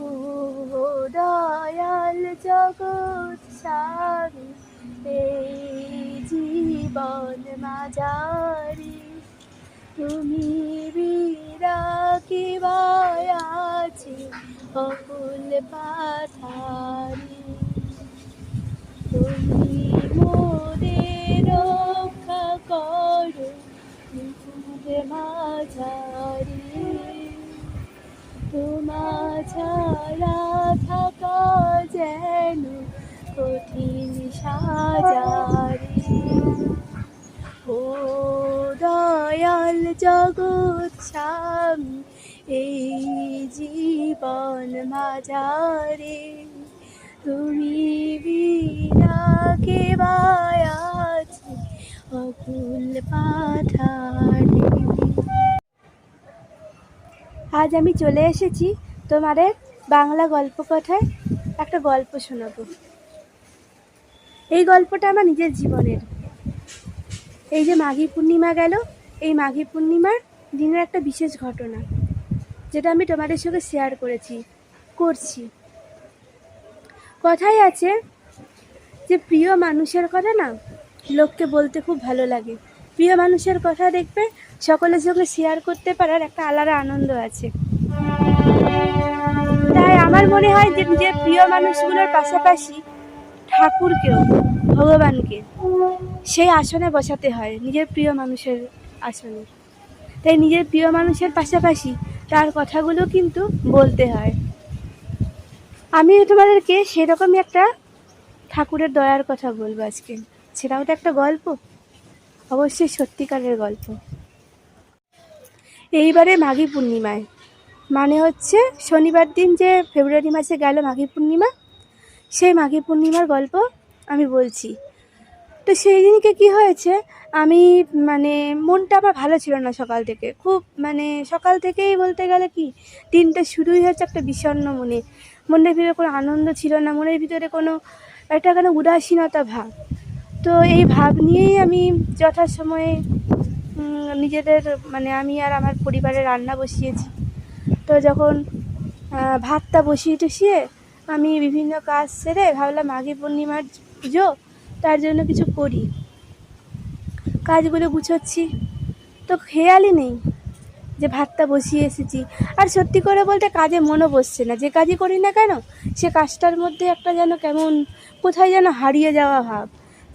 ও দয়াল জগৎ স্বামী এই জীবন মাঝারি। তুমি বিরাকি বায়াছি অকুল পাথারি। তুমি মোরে রক্ষা করো মাঝারি। ছাড়া থাকা যেন কঠিন সাজারি। ও দয়াল জগৎ স্বামী, এই জীবন মাঝারে। তুমি বিনা কে বায়াছি অকুল পাথারে আজ আমি চলে এসেছি তোমাদের বাংলা গল্প কথায় একটা গল্প শোনাবো। এই গল্পটা আমার নিজের জীবনের। এই যে মাঘী পূর্ণিমা গেল, এই মাঘী পূর্ণিমার দিনের একটা বিশেষ ঘটনা, যেটা আমি তোমাদের সঙ্গে শেয়ার করেছি, করছি। কথাই আছে যে প্রিয় মানুষের কথা না লোককে বলতে খুব ভালো লাগে। প্রিয় মানুষের কথা দেখবে, সকলের সঙ্গে শেয়ার করতে পারার একটা আলাদা আনন্দ আছে। তাই আমার মনে হয় যে নিজের প্রিয় মানুষগুলোর পাশাপাশি ঠাকুরকেও, ভগবানকে সেই আসনে বসাতে হয়, নিজের প্রিয় মানুষের আসনে। তাই নিজের প্রিয় মানুষের পাশাপাশি তার কথাগুলো কিন্তু বলতে হয়। আমি তোমাদেরকে সেরকমই একটা ঠাকুরের দয়ার কথা বলব আজকে। সেটাও তো একটা গল্প, অবশ্যই সত্যিকারের গল্প। এইবারে মাঘী পূর্ণিমায়। মানে হচ্ছে শনিবার দিন যে ফেব্রুয়ারি মাসে গেল মাঘী পূর্ণিমা, সেই মাঘী পূর্ণিমার গল্প আমি বলছি। তো সেই দিনকে কি হয়েছে, আমি মানে মনটা আমার ভালো ছিল না সকাল থেকে। খুব মানে সকাল থেকেই বলতে গেলে কি, দিনটা শুরুই হচ্ছে একটা বিষণ্ণ মনে। মনের ভিতরে কোনো আনন্দ ছিল না, মনের ভিতরে কোনো একটা কেন উদাসীনতা ভাব। তো এই ভাব নিয়েই আমি যথাসময়ে নিজেদের মানে আমি আর আমার পরিবারের রান্না বসিয়েছি। তো যখন ভাতটা বসিয়ে টসিয়ে আমি বিভিন্ন কাজ সেরে ভাবলাম মাঘী পূর্ণিমার পুজো, তার জন্য কিছু করি। কাজগুলো গুছোচ্ছি। তো খেয়ালই নেই যে ভাতটা বসিয়ে এসেছি। আর সত্যি করে বলতে কাজে মনও বসছে না। যে কাজই করি না কেন, সে কাজটার মধ্যে একটা যেন কেমন, কোথায় যেন হারিয়ে যাওয়া ভাব।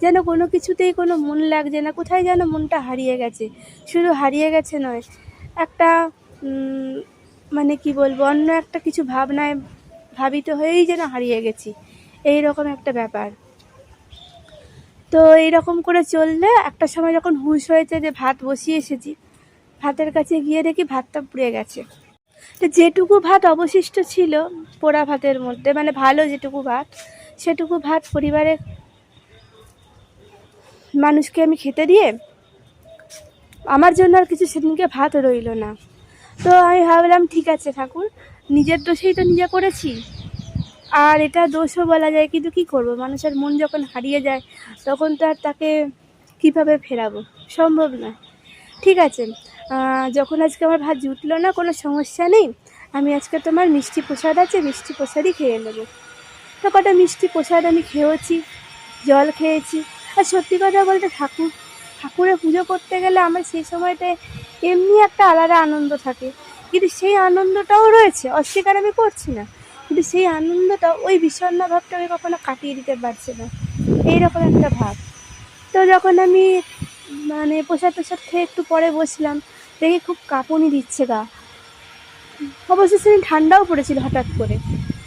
যেন কোনো কিছুতেই কোনো মন লাগছে না, কোথায় যেন মনটা হারিয়ে গেছে। শুধু হারিয়ে গেছে নয়, একটা মানে কি বলব, অন্য একটা কিছু ভাবনায় ভাবিত হয়েই যেন হারিয়ে গেছি। এই রকম একটা ব্যাপার। তো এইরকম করে চললে একটা সময় যখন হুঁশ হয়েছে যে ভাত বসিয়ে এসেছি, ভাতের কাছে গিয়ে দেখি ভাতটা পুড়ে গেছে। তো যেটুকু ভাত অবশিষ্ট ছিল পোড়া ভাতের মধ্যে মানে ভালো যেটুকু ভাত, সেটুকু ভাত পরিবারের মানুষকে আমি খেতে দিয়ে, আমার জন্য আর কিছু সেদিনকে ভাত রইল না। তো আমি ভাবলাম, ঠিক আছে ঠাকুর, নিজের দোষেই তো নিজে করেছি। আর এটা দোষও বলা যায়, কিন্তু কি করব? মানুষের মন যখন হারিয়ে যায়, তখন তো আর তাকে কীভাবে ফেরাবো? সম্ভব না ঠিক আছে যখন আজকে আমার ভাত জুটলো না, কোনো সমস্যা নেই। আমি আজকে তোমার মিষ্টি প্রসাদ আছে, মিষ্টি প্রসাদই খেয়ে নেব। তো কটা মিষ্টি প্রসাদ আমি খেয়েছি জল খেয়েছি। আর সত্যি কথা বলতে ঠাকুর ঠাকুরের পুজো করতে গেলে আমার সেই সময়টায় এমনি একটা আলাদা আনন্দ থাকে। কিন্তু সেই আনন্দটাও রয়েছে, অস্বীকার আমি করছি না। কিন্তু সেই আনন্দটা, ওই বিষণ্ণ ভাবটাকে কখনো কাটিয়ে দিতে পারছে না। এইরকম একটা ভাব। তো যখন আমি মানে প্রসাদ প্রসাদ খেয়ে একটু পরে বসলাম, দেখি খুব কাঁপুনি দিচ্ছে গা। অবশ্য সেদিন ঠান্ডাও পড়েছিল হঠাৎ করে।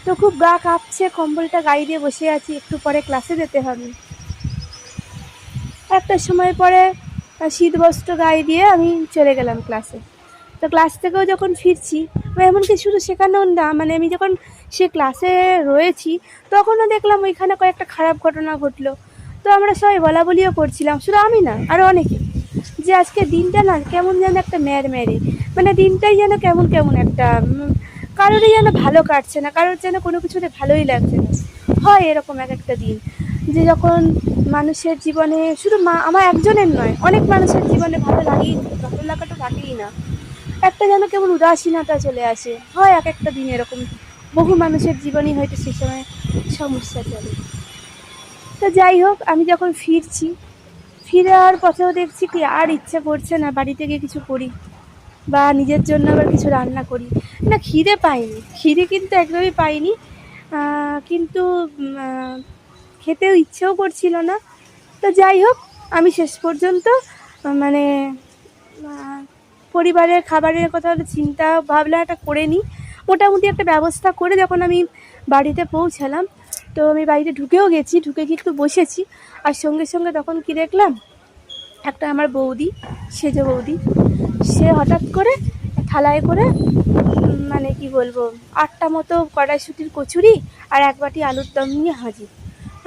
তো খুব গা কাঁপছে, কম্বলটা গায়ে দিয়ে বসে আছি, একটু পরে ক্লাসে যেতে হবে। একটা সময় পরে শীত বস্ত্র গায়ে দিয়ে আমি চলে গেলাম ক্লাসে তো ক্লাস থেকেও যখন ফিরছি এমনকি শুধু শেখানো না মানে আমি যখন সে ক্লাসে রয়েছি, তখনও দেখলাম ওইখানে কয়েকটা খারাপ ঘটনা ঘটলো। তো আমরা সবাই বলা বলিও করছিলাম, শুধু আমি না আরও অনেকে, যে আজকে দিনটা না কেমন যেন একটা ম্যার ম্যারে মানে দিনটাই যেন কেমন কেমন একটা কারোরই যেন ভালো কাটছে না, কারোর যেন কোনো কিছুতে ভালোই লাগছে না। হয় এরকম এক একটা দিন। যে যখন মানুষের জীবনে, শুধু মা, আমার একজনের নয়, অনেক মানুষের জীবনে ভালো লাগেই ভালো লাগাটা লাগেই না। একটা যেন কেমন উদাসীনতা চলে আসে। হয় এক একটা দিন এরকম। বহু মানুষের জীবনই হয়তো সে সময় সমস্যা চলে। তো যাই হোক, আমি যখন ফিরছি, ফিরার পথেও দেখছি কি আর ইচ্ছে করছে না বাড়ি থেকে কিছু করি বা নিজের জন্য আবার কিছু রান্না করি। না, খিদে পাইনি। খিদে কিন্তু একদমই পাইনি। কিন্তু খেতেও ইচ্ছেও করছিল না। তো যাই হোক, আমি শেষ পর্যন্ত মানে পরিবারের খাবারের কথা চিন্তা ভাবনা একটা করে নিই। মোটামুটি একটা ব্যবস্থা করে যখন আমি বাড়িতে পৌঁছালাম, তো আমি বাড়িতে ঢুকেও গেছি, ঢুকে কিন্তু বসেছি। আর সঙ্গে সঙ্গে তখন কি দেখলাম, একটা আমার বৌদি, সেজো বৌদি, সে হঠাৎ করে থালায় করে মানে কি বলব, আটটা মতো কড়াইশুটির কচুরি আর এক বাটি আলুর দম নিয়ে হাজির।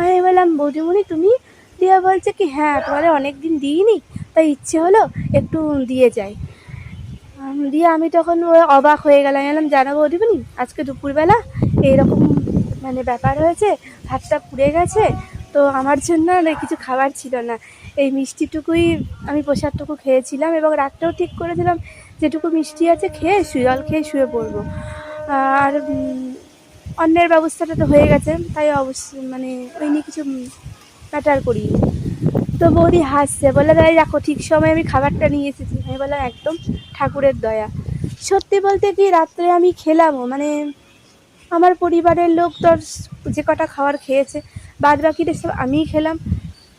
আমি বললাম, বৌদিমণি, তুমি? দিয়ে বলছে কি হ্যাঁ তোমাদের অনেক দিন দিইনি, তাই ইচ্ছে হলো একটু দিয়ে যাই। দিয়ে আমি তখন অবাক হয়ে গেলাম। বললাম, জানো বৌদিমণি, আজকে দুপুরবেলা এইরকম মানে ব্যাপার হয়েছে, ভাতটা পুড়ে গেছে, তো আমার জন্য কিছু খাবার ছিল না। এই মিষ্টিটুকুই আমি প্রসাদটুকু খেয়েছিলাম এবং রাতটাও ঠিক করেছিলাম। যেটুকু মিষ্টি আছে, খেয়ে জল খেয়ে শুয়ে পড়ব। আর অন্যের ব্যবস্থাটা তো হয়ে গেছে, তাই অবশ্যই মানে ওই নিয়ে কিছু ম্যাটার করি। তো বৌদি হাসছে বলে তাই দেখো, ঠিক সময় আমি খাবারটা নিয়ে এসেছি। আমি বললাম, একদম, ঠাকুরের দয়া। সত্যি বলতে কি, রাত্রে আমি খেলামও মানে আমার পরিবারের লোক তোর যে কটা খাবার খেয়েছে বাদ বাকিটা সব আমিই খেলাম।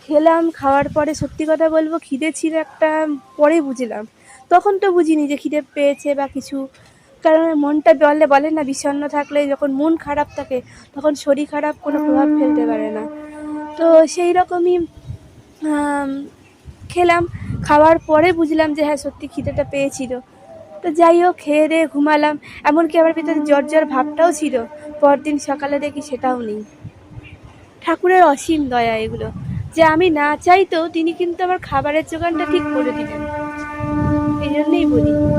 খেলাম, খাওয়ার পরে সত্যি কথা বলব, খিদে ছিল একটা, পরে বুঝলাম। তখন তো বুঝিনি যে খিদে পেয়েছে বা কিছু কারণ মনটা বলে বলে না, বিষণ্ণ থাকলে যখন মন খারাপ থাকে, তখন শরীর খারাপ কোনো প্রভাব ফেলতে পারে না। তো সেই রকমই খেলাম। খাওয়ার পরে বুঝলাম যে হ্যাঁ সত্যি খিদেটা পেয়েছিল। তো যাই হোক, খেয়ে দিয়ে ঘুমালাম। এমনকি আমার ভিতরে জ্বর জ্বর ভাবটাও ছিল। পরদিন সকালে দেখি সেটাও নেই। ঠাকুরের অসীম দয়া এগুলো। যে আমি না চাইতেও তিনি কিন্তু আমার খাবারের যোগানটা ঠিক করে দিলেন। এই জন্যই বলি।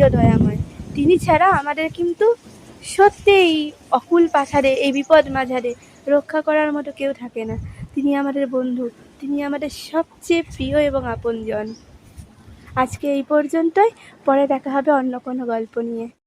তিনি দয়াময়। তিনি ছাড়া আমাদের কিন্তু সত্যিই অকুল পাথারে এই বিপদ মাঝারে রক্ষা করার মতো কেউ থাকে না। তিনি আমাদের বন্ধু, তিনি আমাদের সবচেয়ে প্রিয় এবং আপনজন। আজকে এই পর্যন্তই, পরে দেখা হবে অন্য কোনো গল্প নিয়ে।